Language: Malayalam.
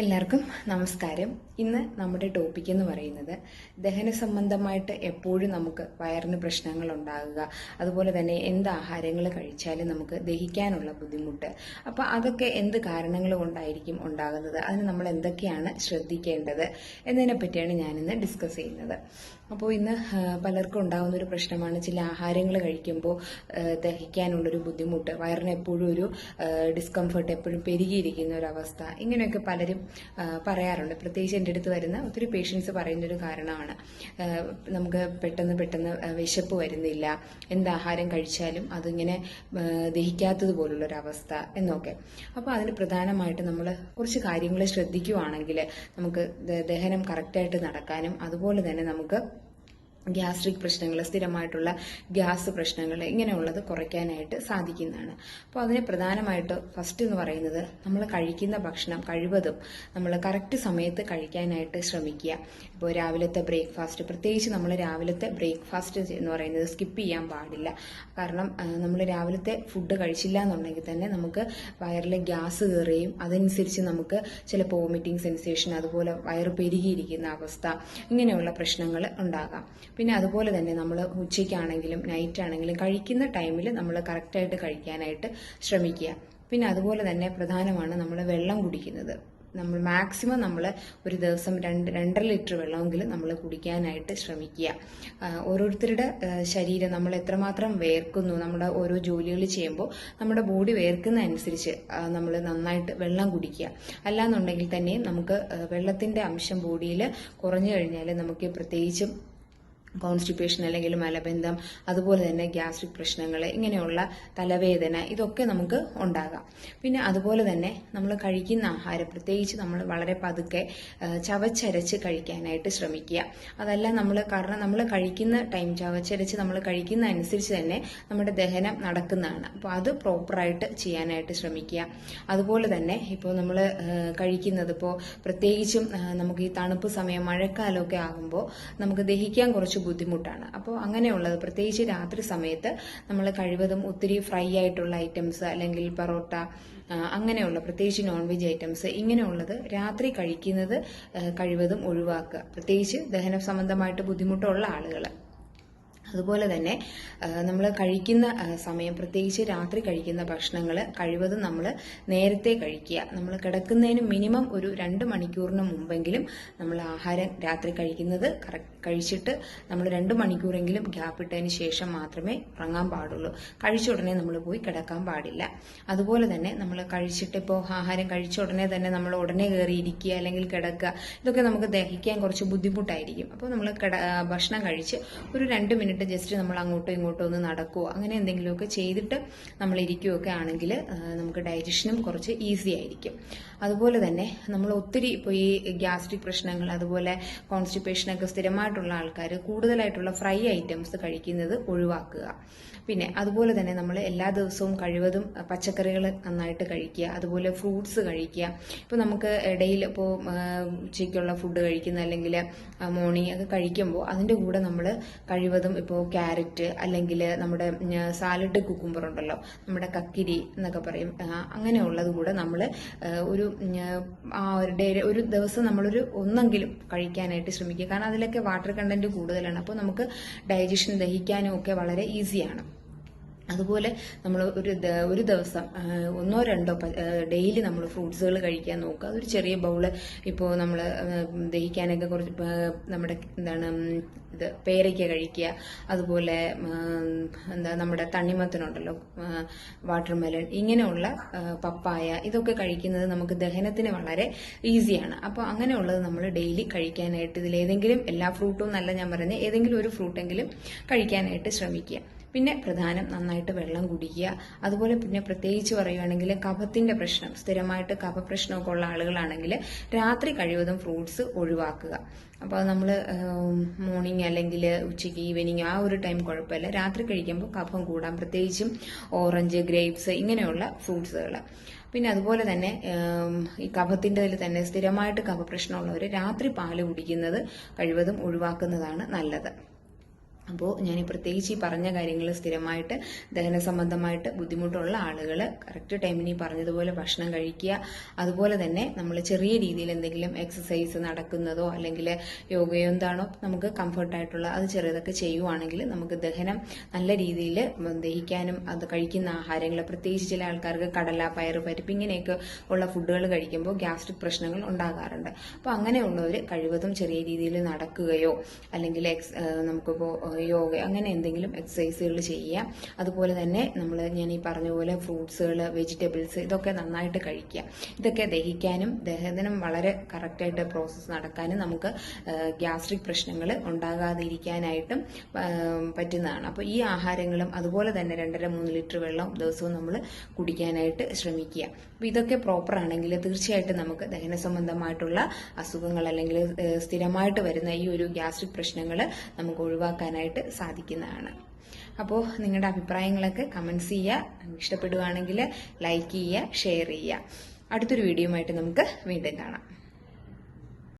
എല്ലാവർക്കും നമസ്കാരം. ഇന്ന് നമ്മുടെ ടോപ്പിക് എന്ന് പറയുന്നത് ദഹന സംബന്ധമായിട്ട് എപ്പോഴും നമുക്ക് വയറിന് പ്രശ്നങ്ങൾ ഉണ്ടാകുക അതുപോലെ തന്നെ എന്ത് ആഹാരങ്ങൾ കഴിച്ചാലും നമുക്ക് ദഹിക്കാനുള്ള ബുദ്ധിമുട്ട്. അപ്പോൾ അതൊക്കെ എന്ത് കാരണങ്ങൾ കൊണ്ടായിരിക്കും ഉണ്ടാകുന്നത്? അതിന് നമ്മൾ എന്തൊക്കെയാണ് ശ്രദ്ധിക്കേണ്ടത് എന്നതിനെ പറ്റിയാണ് ഞാനിന്ന് ഡിസ്കസ് ചെയ്യുന്നത്. അപ്പോൾ ഇന്ന് പലർക്കും ഉണ്ടാകുന്ന ഒരു പ്രശ്നമാണ് ചില ആഹാരങ്ങൾ കഴിക്കുമ്പോൾ ദഹിക്കാനുള്ളൊരു ബുദ്ധിമുട്ട് വയറിന് എപ്പോഴും ഒരു ഡിസ്കംഫർട്ട് എപ്പോഴും പെരുകിയിരിക്കുന്ന ഒരു അവസ്ഥ. ഇങ്ങനെയൊക്കെ പലരും പറയാറുണ്ട്. പ്രത്യേകിച്ച് എന്റെ അടുത്ത് വരുന്ന ഒത്തിരി പേഷ്യൻസ് പറയുന്ന ഒരു കാരണമാണ്. നമുക്ക് പെട്ടെന്ന് പെട്ടെന്ന് വിശപ്പ് വരുന്നില്ല. എന്താഹാരം കഴിച്ചാലും അതിങ്ങനെ ദഹിക്കാത്തതുപോലുള്ളൊരവസ്ഥ എന്നൊക്കെ. അപ്പോൾ അതിന് പ്രധാനമായിട്ട് നമ്മൾ കുറച്ച് കാര്യങ്ങൾ ശ്രദ്ധിക്കുവാണെങ്കിൽ നമുക്ക് ദഹനം കറക്റ്റായിട്ട് നടക്കാനും അതുപോലെ തന്നെ നമുക്ക് ഗ്യാസ്ട്രിക് പ്രശ്നങ്ങൾ സ്ഥിരമായിട്ടുള്ള ഗ്യാസ് പ്രശ്നങ്ങൾ ഇങ്ങനെയുള്ളത് കുറയ്ക്കാനായിട്ട് സാധിക്കുന്നതാണ്. അപ്പോൾ അതിന് പ്രധാനമായിട്ട് ഫസ്റ്റ് എന്ന് പറയുന്നത് നമ്മൾ കഴിക്കുന്ന ഭക്ഷണം കഴിവതും നമ്മൾ കറക്റ്റ് സമയത്ത് കഴിക്കാനായിട്ട് ശ്രമിക്കുക. ഇപ്പോൾ രാവിലത്തെ ബ്രേക്ക്ഫാസ്റ്റ് പ്രത്യേകിച്ച് നമ്മൾ രാവിലത്തെ ബ്രേക്ക്ഫാസ്റ്റ് എന്ന് പറയുന്നത് സ്കിപ്പ് ചെയ്യാൻ പാടില്ല. കാരണം നമ്മൾ രാവിലത്തെ ഫുഡ് കഴിച്ചില്ല എന്നുണ്ടെങ്കിൽ തന്നെ നമുക്ക് വയറിലെ ഗ്യാസ് കയറുകയും അതനുസരിച്ച് നമുക്ക് ചിലപ്പോൾ വോമിറ്റിംഗ് സെൻസേഷൻ അതുപോലെ വയറ് പെരുകിയിരിക്കുന്ന അവസ്ഥ ഇങ്ങനെയുള്ള പ്രശ്നങ്ങൾ ഉണ്ടാകാം. പിന്നെ അതുപോലെ തന്നെ നമ്മൾ ഉച്ചയ്ക്കാണെങ്കിലും നൈറ്റ് ആണെങ്കിലും കഴിക്കുന്ന ടൈമിൽ നമ്മൾ കറക്റ്റായിട്ട് കഴിക്കാനായിട്ട് ശ്രമിക്കുക. പിന്നെ അതുപോലെ തന്നെ പ്രധാനമാണ് നമ്മൾ വെള്ളം കുടിക്കുന്നത്. നമ്മൾ മാക്സിമം നമ്മൾ ഒരു ദിവസം രണ്ട് രണ്ടര ലിറ്റർ വെള്ളമെങ്കിലും നമ്മൾ കുടിക്കാനായിട്ട് ശ്രമിക്കുക. ഓരോരുത്തരുടെ ശരീരം നമ്മൾ എത്രമാത്രം വേർക്കുന്നു നമ്മുടെ ഓരോ ജോലികൾ ചെയ്യുമ്പോൾ നമ്മുടെ ബോഡി വേർക്കുന്ന അനുസരിച്ച് നമ്മൾ നന്നായിട്ട് വെള്ളം കുടിക്കുക. അല്ലാന്നുണ്ടെങ്കിൽ തന്നെയും നമുക്ക് വെള്ളത്തിന്റെ അംശം ബോഡിയിൽ കുറഞ്ഞു കഴിഞ്ഞാൽ നമുക്ക് പ്രത്യേകിച്ചും കോൺസ്റ്റിപ്പേഷൻ അല്ലെങ്കിൽ മലബന്ധം അതുപോലെ തന്നെ ഗ്യാസ്ട്രിക് പ്രശ്നങ്ങൾ ഇങ്ങനെയുള്ള തലവേദന ഇതൊക്കെ നമുക്ക് ഉണ്ടാകാം. പിന്നെ അതുപോലെ തന്നെ നമ്മൾ കഴിക്കുന്ന ആഹാരം പ്രത്യേകിച്ച് നമ്മൾ വളരെ പതുക്കെ ചവച്ചരച്ച് കഴിക്കാനായിട്ട് ശ്രമിക്കുക. അതല്ല നമ്മൾ കാരണം നമ്മൾ കഴിക്കുന്ന ടൈം ചവച്ചരച്ച് നമ്മൾ കഴിക്കുന്ന അനുസരിച്ച് തന്നെ നമ്മുടെ ദഹനം നടക്കുന്നതാണ്. അപ്പോൾ അത് പ്രോപ്പറായിട്ട് ചെയ്യാനായിട്ട് ശ്രമിക്കുക. അതുപോലെ തന്നെ ഇപ്പോൾ നമ്മൾ കഴിക്കുന്നത് ഇപ്പോൾ പ്രത്യേകിച്ചും നമുക്ക് ഈ തണുപ്പ് സമയം മഴക്കാലമൊക്കെ ആകുമ്പോൾ നമുക്ക് ദഹിക്കാൻ കുറച്ച് ബുദ്ധിമുട്ടാണ്. അപ്പോൾ അങ്ങനെയുള്ളത് പ്രത്യേകിച്ച് രാത്രി സമയത്ത് നമ്മൾ കഴിവതും ഒത്തിരി ഫ്രൈ ആയിട്ടുള്ള ഐറ്റംസ് അല്ലെങ്കിൽ പൊറോട്ട അങ്ങനെയുള്ള പ്രത്യേകിച്ച് നോൺ വെജ് ഐറ്റംസ് ഇങ്ങനെയുള്ളത് രാത്രി കഴിക്കുന്നത് കഴിവതും ഒഴിവാക്കുക. പ്രത്യേകിച്ച് ദഹന സംബന്ധമായിട്ട് ബുദ്ധിമുട്ടുള്ള ആളുകൾ അതുപോലെ തന്നെ നമ്മൾ കഴിക്കുന്ന സമയം പ്രത്യേകിച്ച് രാത്രി കഴിക്കുന്ന ഭക്ഷണങ്ങൾ കഴിവതും നമ്മൾ നേരത്തെ കഴിക്കുക. നമ്മൾ കിടക്കുന്നതിന് മിനിമം ഒരു രണ്ട് മണിക്കൂറിന് മുമ്പെങ്കിലും നമ്മൾ ആഹാരം രാത്രി കഴിക്കുന്നത് കഴിച്ചിട്ട് നമ്മൾ രണ്ട് മണിക്കൂറെങ്കിലും ഗ്യാപ്പ് ഇട്ടതിന് ശേഷം മാത്രമേ ഉറങ്ങാൻ പാടുള്ളൂ. കഴിച്ച ഉടനെ നമ്മൾ പോയി കിടക്കാൻ പാടില്ല. അതുപോലെ തന്നെ നമ്മൾ കഴിച്ചിട്ട് ഇപ്പോൾ ആഹാരം കഴിച്ച ഉടനെ തന്നെ നമ്മൾ ഉടനെ കയറി ഇരിക്കുക അല്ലെങ്കിൽ കിടക്കുക ഇതൊക്കെ നമുക്ക് ദഹിക്കാൻ കുറച്ച് ബുദ്ധിമുട്ടായിരിക്കും. അപ്പോൾ നമ്മൾ ഭക്ഷണം കഴിച്ച് ഒരു രണ്ട് മിനിറ്റ് ജസ്റ്റ് നമ്മൾ അങ്ങോട്ടോ ഇങ്ങോട്ടോ ഒന്ന് നടക്കുകയോ അങ്ങനെ എന്തെങ്കിലുമൊക്കെ ചെയ്തിട്ട് നമ്മൾ ഇരിക്കുകയൊക്കെ ആണെങ്കിൽ നമുക്ക് ഡൈജഷനും കുറച്ച് ഈസി ആയിരിക്കും. അതുപോലെ തന്നെ നമ്മൾ ഒത്തിരി ഇപ്പോൾ ഈ ഗ്യാസ്ട്രിക് പ്രശ്നങ്ങൾ അതുപോലെ കോൺസ്റ്റിപ്പേഷനൊക്കെ സ്ഥിരമായിട്ടുള്ള ആൾക്കാർ കൂടുതലായിട്ടുള്ള ഫ്രൈ ഐറ്റംസ് കഴിക്കുന്നത് ഒഴിവാക്കുക. പിന്നെ അതുപോലെ തന്നെ നമ്മൾ എല്ലാ ദിവസവും കഴിവതും പച്ചക്കറികൾ നന്നായിട്ട് കഴിക്കുക അതുപോലെ ഫ്രൂട്ട്സ് കഴിക്കുക. ഇപ്പോൾ നമുക്ക് ഇടയിൽ ഇപ്പോൾ ഉച്ചയ്ക്കുള്ള ഫുഡ് കഴിക്കുന്ന അല്ലെങ്കിൽ മോർണിംഗ് ഒക്കെ കഴിക്കുമ്പോൾ അതിന്റെ കൂടെ നമ്മൾ കഴിവതും ഇപ്പോൾ ക്യാരറ്റ് അല്ലെങ്കിൽ നമ്മുടെ സാലഡ് കുക്കുംബർ ഉണ്ടല്ലോ നമ്മുടെ കക്കിരി എന്നൊക്കെ പറയും. അങ്ങനെയുള്ളത് കൂടെ നമ്മൾ ഒരു ആ ഒരു ദിവസം നമ്മളൊരു ഒന്നെങ്കിലും കഴിക്കാനായിട്ട് ശ്രമിക്കുക. കാരണം അതിലൊക്കെ വാട്ടർ കണ്ടന്റ് കൂടുതലാണ്. അപ്പോൾ നമുക്ക് ഡൈജഷൻ ദഹിക്കാനും ഒക്കെ വളരെ ഈസിയാണ് അതുപോലെ നമ്മൾ ഒരു ഒരു ദിവസം ഒന്നോ രണ്ടോ ഡെയിലി നമ്മൾ ഫ്രൂട്ട്സുകൾ കഴിക്കാൻ നോക്കുക. അതൊരു ചെറിയ ബൗൾ ഇപ്പോൾ നമ്മൾ ദഹിക്കാനൊക്കെ കുറച്ച് നമ്മുടെ എന്താണ് ഇത് പേരയ്ക്ക കഴിക്കുക. അതുപോലെ എന്താ നമ്മുടെ തണ്ണിമത്തനുണ്ടല്ലോ വാട്ടർ മെലൺ ഇങ്ങനെയുള്ള പപ്പായ ഇതൊക്കെ കഴിക്കുന്നത് നമുക്ക് ദഹനത്തിന് വളരെ ഈസിയാണ് അപ്പോൾ അങ്ങനെയുള്ളത് നമ്മൾ ഡെയിലി കഴിക്കാനായിട്ട് ഇതിൽ ഏതെങ്കിലും എല്ലാ ഫ്രൂട്ടും നല്ല ഞാൻ പറഞ്ഞ ഏതെങ്കിലും ഒരു ഫ്രൂട്ടെങ്കിലും കഴിക്കാനായിട്ട് ശ്രമിക്കുക. പിന്നെ പ്രധാനം നന്നായിട്ട് വെള്ളം കുടിക്കുക. അതുപോലെ പിന്നെ പ്രത്യേകിച്ച് പറയുകയാണെങ്കിൽ കഫത്തിന്റെ പ്രശ്നം സ്ഥിരമായിട്ട് കഫ പ്രശ്നമൊക്കെ ഉള്ള ആളുകളാണെങ്കിൽ രാത്രി കഴിവതും ഫ്രൂട്ട്സ് ഒഴിവാക്കുക. അപ്പോൾ നമ്മൾ മോർണിംഗ് അല്ലെങ്കിൽ ഉച്ചയ്ക്ക് ഈവനിങ് ആ ഒരു ടൈം കുഴപ്പമില്ല. രാത്രി കഴിക്കുമ്പോൾ കഫം കൂടാം. പ്രത്യേകിച്ചും ഓറഞ്ച് ഗ്രേപ്സ് ഇങ്ങനെയുള്ള ഫ്രൂട്ട്സുകൾ. പിന്നെ അതുപോലെ തന്നെ ഈ കഫത്തിന്റെ തന്നെ സ്ഥിരമായിട്ട് കഫപ്രശ്നമുള്ളവർ രാത്രി പാൽ കുടിക്കുന്നത് കഴിവതും ഒഴിവാക്കുന്നതാണ് നല്ലത്. അപ്പോൾ ഞാൻ ഈ പ്രത്യേകിച്ച് ഈ പറഞ്ഞ കാര്യങ്ങൾ സ്ഥിരമായിട്ട് ദഹന സംബന്ധമായിട്ട് ബുദ്ധിമുട്ടുള്ള ആളുകൾ കറക്റ്റ് ടൈമിന് ഈ പറഞ്ഞതുപോലെ ഭക്ഷണം കഴിക്കുക. അതുപോലെ തന്നെ നമ്മൾ ചെറിയ രീതിയിൽ എന്തെങ്കിലും എക്സസൈസ് നടക്കുന്നതോ അല്ലെങ്കിൽ യോഗയോ എന്താണോ നമുക്ക് കംഫർട്ടായിട്ടുള്ള അത് ചെറിയതൊക്കെ ചെയ്യുവാണെങ്കിൽ നമുക്ക് ദഹനം നല്ല രീതിയിൽ ദഹിക്കാനും അത് കഴിക്കുന്ന ആഹാരങ്ങൾ പ്രത്യേകിച്ച് ചില ആൾക്കാർക്ക് കടല പയർ പരിപ്പ് ഇങ്ങനെയൊക്കെ ഉള്ള ഫുഡുകൾ കഴിക്കുമ്പോൾ ഗ്യാസ്ട്രിക് പ്രശ്നങ്ങൾ ഉണ്ടാകാറുണ്ട്. അപ്പോൾ അങ്ങനെയുള്ളവർ കഴിവതും ചെറിയ രീതിയിൽ നടക്കുകയോ അല്ലെങ്കിൽ എക്സ് നമുക്കിപ്പോൾ യോഗ അങ്ങനെ എന്തെങ്കിലും എക്സസൈസുകൾ ചെയ്യുക. അതുപോലെ തന്നെ നമ്മൾ ഞാൻ ഈ പറഞ്ഞ പോലെ ഫ്രൂട്ട്സുകൾ വെജിറ്റബിൾസ് ഇതൊക്കെ നന്നായിട്ട് കഴിക്കുക. ഇതൊക്കെ ദഹിക്കാനും ദഹനം വളരെ കറക്റ്റായിട്ട് പ്രോസസ്സ് നടക്കാനും നമുക്ക് ഗ്യാസ്ട്രിക് പ്രശ്നങ്ങൾ ഉണ്ടാകാതിരിക്കാനായിട്ടും പറ്റുന്നതാണ്. അപ്പോൾ ഈ ആഹാരങ്ങളും അതുപോലെ തന്നെ രണ്ടര മൂന്ന് ലിറ്റർ വെള്ളം ദിവസവും നമ്മൾ കുടിക്കാനായിട്ട് ശ്രമിക്കുക. അപ്പോൾ ഇതൊക്കെ പ്രോപ്പർ ആണെങ്കിൽ തീർച്ചയായിട്ടും നമുക്ക് ദഹന സംബന്ധമായിട്ടുള്ള അസുഖങ്ങൾ അല്ലെങ്കിൽ സ്ഥിരമായിട്ട് വരുന്ന ഈ ഒരു ഗ്യാസ്ട്രിക് പ്രശ്നങ്ങൾ നമുക്ക് ഒഴിവാക്കാനായിട്ട് സാധിക്കുന്നതാണ്. അപ്പോൾ നിങ്ങളുടെ അഭിപ്രായങ്ങളൊക്കെ കമൻസ് ചെയ്യുക. ഇഷ്ടപ്പെടുകയാണെങ്കിൽ ലൈക്ക് ചെയ്യുക ഷെയർ ചെയ്യുക. അടുത്തൊരു വീഡിയോ ആയിട്ട് നമുക്ക് വീണ്ടും കാണാം.